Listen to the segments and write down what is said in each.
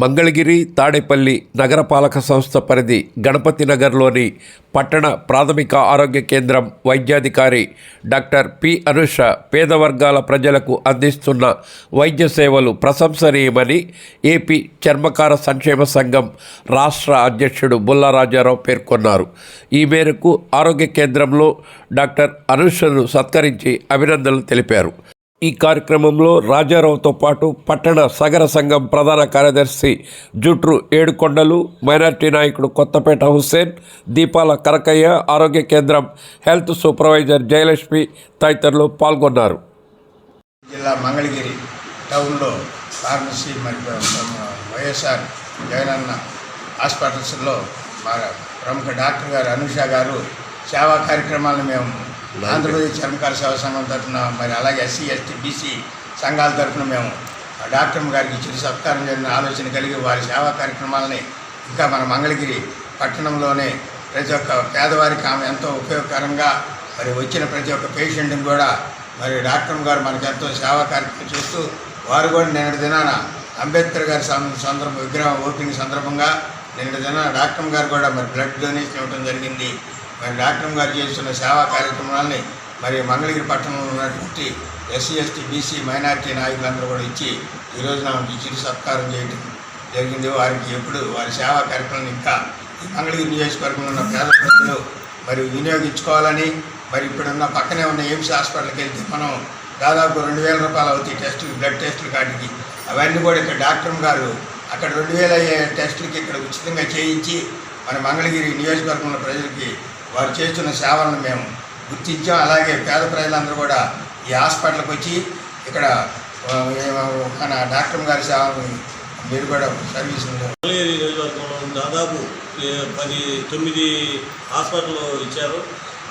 మంగళగిరి తాడేపల్లి నగరపాలక సంస్థ పరిధి గణపతి నగర్లోని పట్టణ ప్రాథమిక ఆరోగ్య కేంద్రం వైద్యాధికారి డాక్టర్ పి అనుష పేద వర్గాల ప్రజలకు అందిస్తున్న వైద్య సేవలు ప్రశంసనీయమని ఏపీ చర్మకార సంక్షేమ సంఘం రాష్ట్ర అధ్యక్షుడు బుల్లారాజారావు పేర్కొన్నారు. ఈ మేరకు ఆరోగ్య కేంద్రంలో డాక్టర్ అనుషను సత్కరించి అభినందనలు తెలిపారు. ఈ కార్యక్రమంలో రాజారావుతో పాటు పట్టణ సగర సంఘం ప్రధాన కార్యదర్శి జుట్రు ఏడుకొండలు మైనార్టీ నాయకుడు కొత్తపేట హుస్సేన్ దీపాల కరకయ్య ఆరోగ్య కేంద్రం హెల్త్ సూపర్వైజర్ జయలక్ష్మి తదితరులు పాల్గొన్నారు. జిల్లా మంగళగిరి టౌన్లో ఫార్మసీ మరియు వైఎస్ఆర్ జగనన్న హాస్పిటల్స్లో మా ప్రముఖ డాక్టర్ గారు అనుష గారు సేవా కార్యక్రమాలను మేము ఆంధ్రప్రదేశ్ చర్మకార సేవా సంఘం తరఫున మరి అలాగే ఎస్సీ ఎస్టీ బీసీ సంఘాల తరఫున మేము డాక్టర్ గారికి ఇచ్చిన సత్కారం జరిగిన ఆలోచన కలిగి వారి సేవా కార్యక్రమాలని ఇంకా మన మంగళగిరి పట్టణంలోనే ప్రతి ఒక్క పేదవారికి ఆమె ఎంతో ఉపయోగకరంగా మరి వచ్చిన ప్రతి ఒక్క పేషెంట్ని కూడా మరి డాక్టర్ గారు మనకు ఎంతో సేవా కార్యక్రమం చేస్తూ వారు కూడా నిన్నటి దినాన అంబేద్కర్ గారి సందర్భ విగ్రహం ఓపెనింగ్ సందర్భంగా నిన్నటి దినాన డాక్టర్ గారు కూడా మరి బ్లడ్ డొనేషన్ ఇవ్వడం జరిగింది. మరి డాక్టర్ గారు చేస్తున్న సేవా కార్యక్రమాలని మరి మంగళగిరి పట్టణంలో ఉన్నటువంటి ఎస్సీ ఎస్టీ బీసీ మైనార్టీ నాయకులందరూ కూడా ఇచ్చి ఈరోజు నాకు ఇచ్చి సత్కారం చేయడం జరిగింది. వారికి ఎప్పుడు వారి సేవా కార్యక్రమాన్ని ఇంకా ఈ మంగళగిరి నియోజకవర్గంలో ఉన్న పేద ప్రజలు మరి వినియోగించుకోవాలని మరి ఇప్పుడున్న పక్కనే ఉన్న ఎయిమ్స్ హాస్పిటల్కి వెళ్తే మనం దాదాపు రెండు వేల రూపాయలు అవుతాయి టెస్టులు బ్లడ్ టెస్టులు కాటికి. అవన్నీ కూడా ఇక్కడ డాక్టర్ గారు అక్కడ రెండు వేల అయ్యే టెస్టులకి ఇక్కడ ఉచితంగా చేయించి మన మంగళగిరి నియోజకవర్గంలో ప్రజలకి వారు చేస్తున్న సేవలను మేము గుర్తించాం. అలాగే పేద ప్రజలందరూ కూడా ఈ హాస్పిటల్కి వచ్చి ఇక్కడ మన డాక్టర్ గారి సేవలను మీరు కూడా సర్వీస్ మంగళగిరి దాదాపు పది తొమ్మిది హాస్పిటల్ ఇచ్చారు.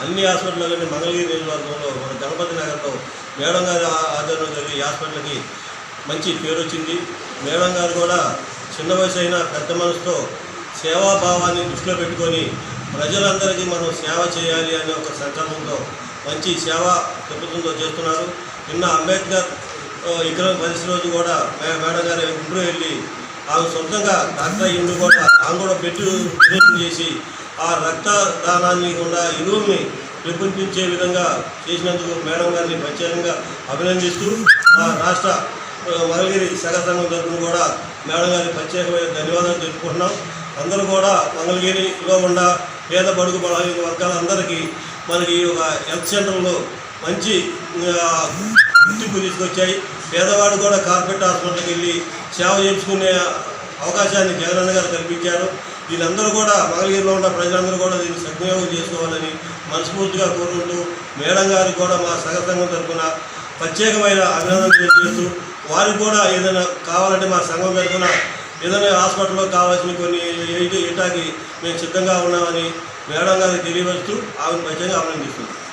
అన్ని హాస్పిటల్లో కానీ మంగళగిరి నియోజకవర్గంలో మన గణపతి నగర్లో మేడం గారి ఆధ్వర్యంలో జరిగే హాస్పిటల్కి మంచి పేరు వచ్చింది. మేడం గారు కూడా చిన్న వయసు అయినా పెద్ద మనసుతో సేవాభావాన్ని దృష్టిలో పెట్టుకొని ప్రజలందరికీ మనం సేవ చేయాలి అనే ఒక సంకల్పంతో మంచి సేవ ప్రభుత్వంతో చేస్తున్నారు. నిన్న అంబేద్కర్ విగ్రహం పరిస్థితి రోజు కూడా మే- మేడం గారి ఇంట్లో వెళ్ళి ఆమె సొంతంగా డాక్టర్ అయ్యి కూడా ఆమె కూడా పెట్టి చేసి ఆ రక్తదానాన్ని కూడా ఇరువుని పెంపొందించే విధంగా చేసినందుకు మేడం గారిని ప్రత్యేకంగా అభినందిస్తూ మా రాష్ట్ర మంగళగిరి సగ సంఘం తరఫున కూడా మేడం గారికి ప్రత్యేకమైన ధన్యవాదాలు తెలుపుకుంటున్నాం. అందరూ కూడా మంగళగిరిలో ఉన్న పేద బడుగు బలహీన వర్గాలందరికీ మనకి ఈ ఒక హెల్త్ సెంటర్లో మంచి గుర్తింపు తీసుకొచ్చాయి. పేదవాడు కూడా కార్పొరేట్ హాస్పిటల్కి వెళ్ళి సేవ చేయించుకునే అవకాశాన్ని జగనన్న గారు కల్పించారు. వీళ్ళందరూ కూడా మంగళగిరిలో ఉన్న ప్రజలందరూ కూడా దీన్ని సద్వినియోగం చేసుకోవాలని మనస్ఫూర్తిగా కోరుకుంటూ మేడం గారికి కూడా మా సగ సంఘం తరఫున ప్రత్యేకమైన అభినందనలు తెలియజేస్తూ వారికి కూడా ఏదైనా కావాలంటే మా సంఘం తరఫున ఏదైనా హాస్పిటల్లో కావాల్సిన కొన్ని ఏటాకి మేము సిద్ధంగా ఉన్నామని మేడం గారికి తెలియవస్తూ ఆమెను ప్రత్యేకంగా అభినందిస్తున్నాం.